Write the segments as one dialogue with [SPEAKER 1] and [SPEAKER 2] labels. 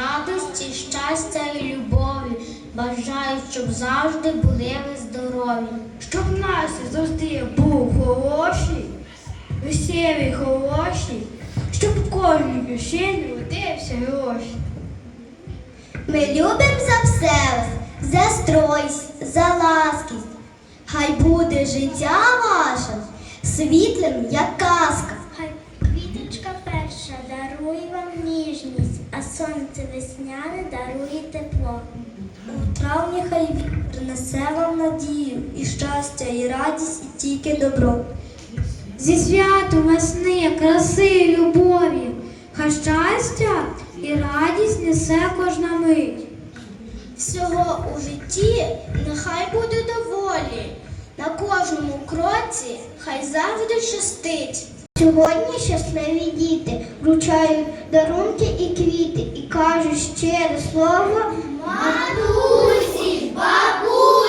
[SPEAKER 1] радості, щастя і любові. Бажаю, щоб завжди були ви здорові.
[SPEAKER 2] Щоб нас завжди був хороший, веселий хороший, щоб в кожній кишені водився гроші.
[SPEAKER 3] Ми любим за все за стройсь, за ласкість. Хай буде життя ваше світлим, як казка.
[SPEAKER 4] Хай квіточка перша дарує вам а сонце весняне дарує тепло.
[SPEAKER 3] У травні хай принесе вам надію і щастя, і радість, і тільки добро.
[SPEAKER 2] Зі святом весни, краси, і любові, хай щастя і радість несе кожна мить.
[SPEAKER 1] Всього у житті нехай буде доволі. На кожному кроці хай завжди щастить.
[SPEAKER 3] Сьогодні щасливі діти вручають дарунки і квіти і кажуть щире слово
[SPEAKER 4] Матусі, бабусі,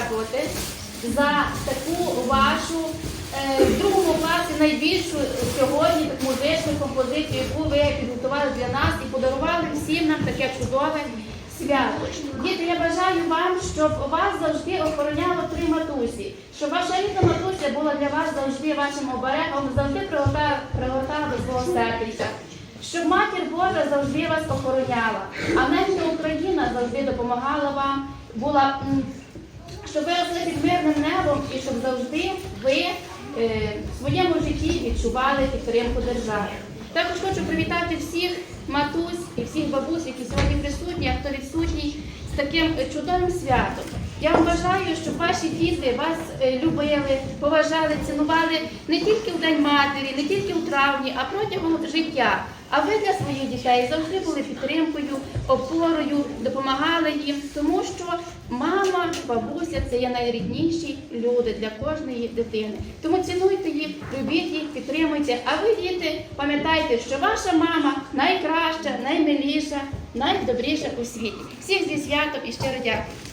[SPEAKER 5] подякувати за таку вашу е, в другому класі найбільшу сьогодні так, музичну композицію, яку ви підготували для нас і подарували всім нам таке чудове свято. Діти, я бажаю вам, щоб вас завжди охороняло три матусі, щоб ваша рідна матуся була для вас завжди вашим оберегом, завжди пригортала до свого сердечка. Щоб матір Божа завжди вас охороняла, а ненька Україна завжди допомагала вам, була щоб ви росли під мирним небом і щоб завжди ви е, в своєму житті відчували підтримку держави. Також хочу привітати всіх матусь і всіх бабусь, які сьогодні присутні, а хто відсутній, з таким е, чудовим святом. Я вам бажаю, щоб ваші діти вас е, любили, поважали, цінували не тільки в День матері, не тільки у травні, а протягом життя. А ви для своїх дітей завжди були підтримкою, опорою, допомагали їм, тому що мама, бабуся це є найрідніші люди для кожної дитини. Тому цінуйте їх, любіть їх, підтримуйте. А ви, діти, пам'ятайте, що ваша мама найкраща, наймиліша, найдобріша у світі. Всіх зі святом і щиро дякую.